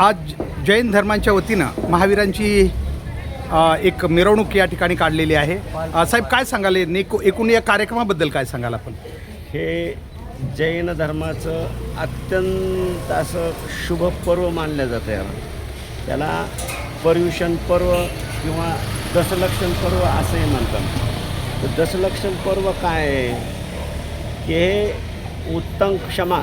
आज जैन धर्मांच्या वतीनं महावीरांची एक मिरवणूक या ठिकाणी काढलेली आहे. साहेब काय सांगाल? नेको एकूण या कार्यक्रमाबद्दल काय सांगाल आपण? हे जैन धर्माचं अत्यंत असं शुभ पर्व मानलं जातं याला. त्याला पर्युषण पर्व किंवा दशलक्षण पर्व असंही म्हणतात. तर दशलक्षण पर्व काय आहे? की हे उत्तम क्षमा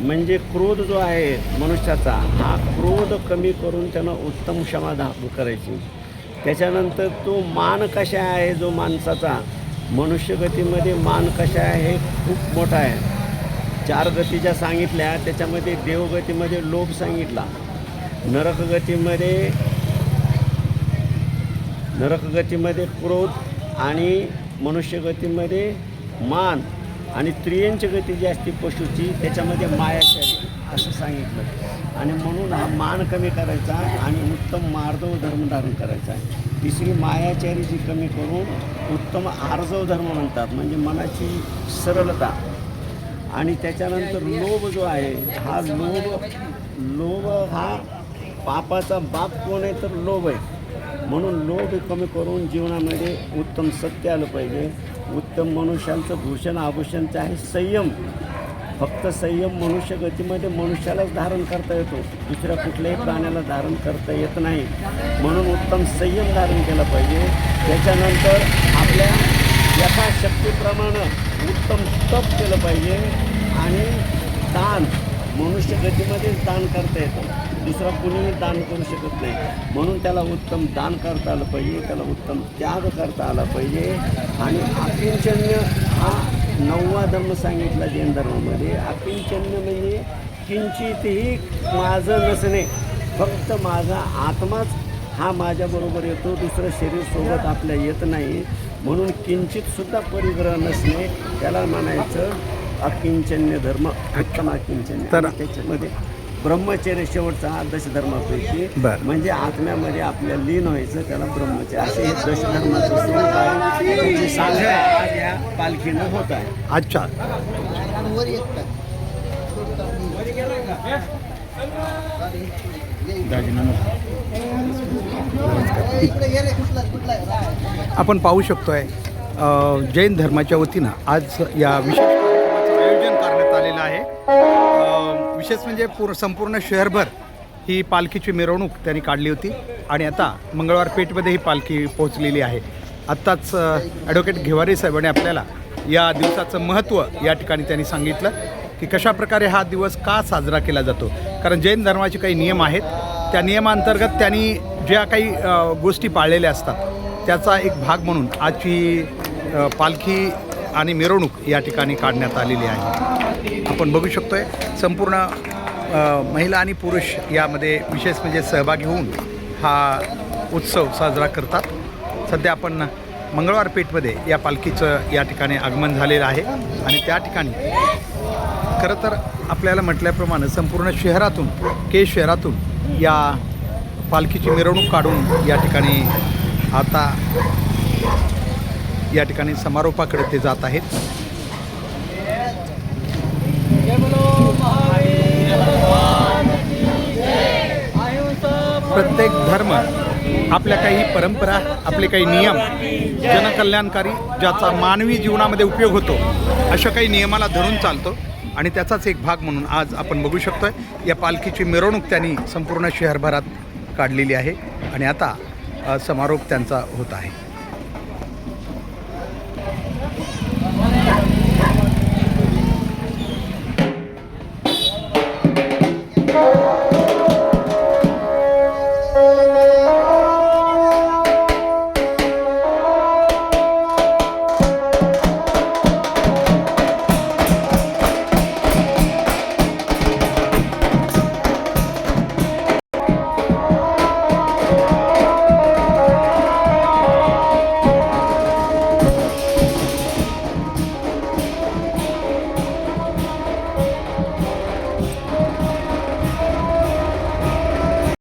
म्हणजे क्रोध जो आहे मनुष्याचा हा क्रोध कमी करून त्यांना उत्तम क्षमा दाखल करायची. त्याच्यानंतर तो मान कशा आहे जो माणसाचा? मनुष्यगतीमध्ये मान कशा आहे हे खूप मोठा आहे. चार गती ज्या सांगितल्या त्याच्यामध्ये देवगतीमध्ये लोभ सांगितला. नरकगतीमध्ये नरकगतीमध्ये क्रोध आणि मनुष्यगतीमध्ये मान. आणि स्त्रियांची गती जी असते पशुची त्याच्यामध्ये मायाचारी असं सांगितलं. आणि म्हणून हा मान कमी करायचा आणि उत्तम मार्दव धर्म धारण करायचा. तिसरी मायाचारी जी कमी करून उत्तम आर्जव धर्म म्हणतात म्हणजे मनाची सरलता. आणि त्याच्यानंतर लोभ जो आहे हा लोभ लोभ हा पापाचा बाप कोण आहे तर लोभ आहे. म्हणून लोभ कमी करून जीवनामध्ये उत्तम सत्य आलं पाहिजे. उत्तम मनुष्यांचं भूषण आभूषणचं आहे संयम. फक्त संयम मनुष्य गतीमध्ये मनुष्यालाच धारण करता येतो. दुसऱ्या कुठल्याही प्राण्याला धारण करता येत नाही. म्हणून उत्तम संयम धारण केला पाहिजे. त्याच्यानंतर आपल्या यथाशक्तीप्रमाणे उत्तम तप केलं पाहिजे आणि ताण मनुष्य गतीमध्येच दान करता येतं. दुसरा कुणीही दान करू शकत नाही. म्हणून त्याला उत्तम दान करता आलं पाहिजे त्याला उत्तम त्याग करता आला पाहिजे. आणि अकिंचन्य हा नववा धर्म सांगितला जैन धर्मामध्ये. अकिंचन्य म्हणजे किंचितही माझं नसणे. फक्त माझा आत्माच हा माझ्याबरोबर येतो दुसरं शरीर सोबत आपल्या येत नाही. म्हणून किंचितसुद्धा परिग्रह नसणे त्याला म्हणायचं अकिंचन्य धर्म. उत्तम अकिंचन्य तर- त्याच्यामध्ये ब्रह्मचर्य शेवटचा हा दशधर्मापैकी बरं. म्हणजे आत्म्यामध्ये आपल्या लीन व्हायचं त्याला ब्रह्मचर्य. असे हे दशधर्माचं स्वरूप आहे. त्याची सांगता आज या पालखीनं होत आहे. अच्छा. आपण पाहू शकतोय अ, जैन धर्माच्या वतीनं आज या विशेष विशेष म्हणजे पूर संपूर्ण शहरभर ही पालखीची मिरवणूक त्यांनी काढली होती. आणि आता मंगळवार पेठमध्ये ही पालखी पोहोचलेली आहे. आत्ताच ॲडव्होकेट घेवारी साहेबांनी आपल्याला या दिवसाचं महत्त्व या ठिकाणी त्यांनी सांगितलं की कशाप्रकारे हा दिवस का साजरा केला जातो. कारण जैन धर्माचे काही नियम आहेत. त्या नियमांतर्गत त्यांनी ज्या काही गोष्टी पाळलेल्या असतात त्याचा एक भाग म्हणून आजची पालखी आणि मिरवणूक या ठिकाणी काढण्यात आलेली आहे. आपण बघू शकतो आहे संपूर्ण महिला आणि पुरुष यामध्ये विशेष म्हणजे सहभागी होऊन हा उत्सव साजरा करतात. सध्या आपण मंगळवार पेठमध्ये या पालखीचं या ठिकाणी आगमन झालेलं आहे आणि त्या ठिकाणी खरं तर आपल्याला म्हटल्याप्रमाणे संपूर्ण शहरातून के शहरातून या पालखीची मिरवणूक काढून या ठिकाणी आता या ठिकाणी समारोपाकडे ते जात आहेत. प्रत्येक धर्म आपल्या काही परंपरा आपले काही नियम जनकल्याणकारी ज्याचा मानवी जीवनामध्ये उपयोग होतो अशा काही नियमाला धरून चालतो. आणि त्याचाच एक भाग म्हणून आज आपण बघू शकतो आहे या पालखीची मिरवणूक त्यांनी संपूर्ण शहरभरात काढलेली आहे. आणि आता समारोप त्यांचा होत आहे.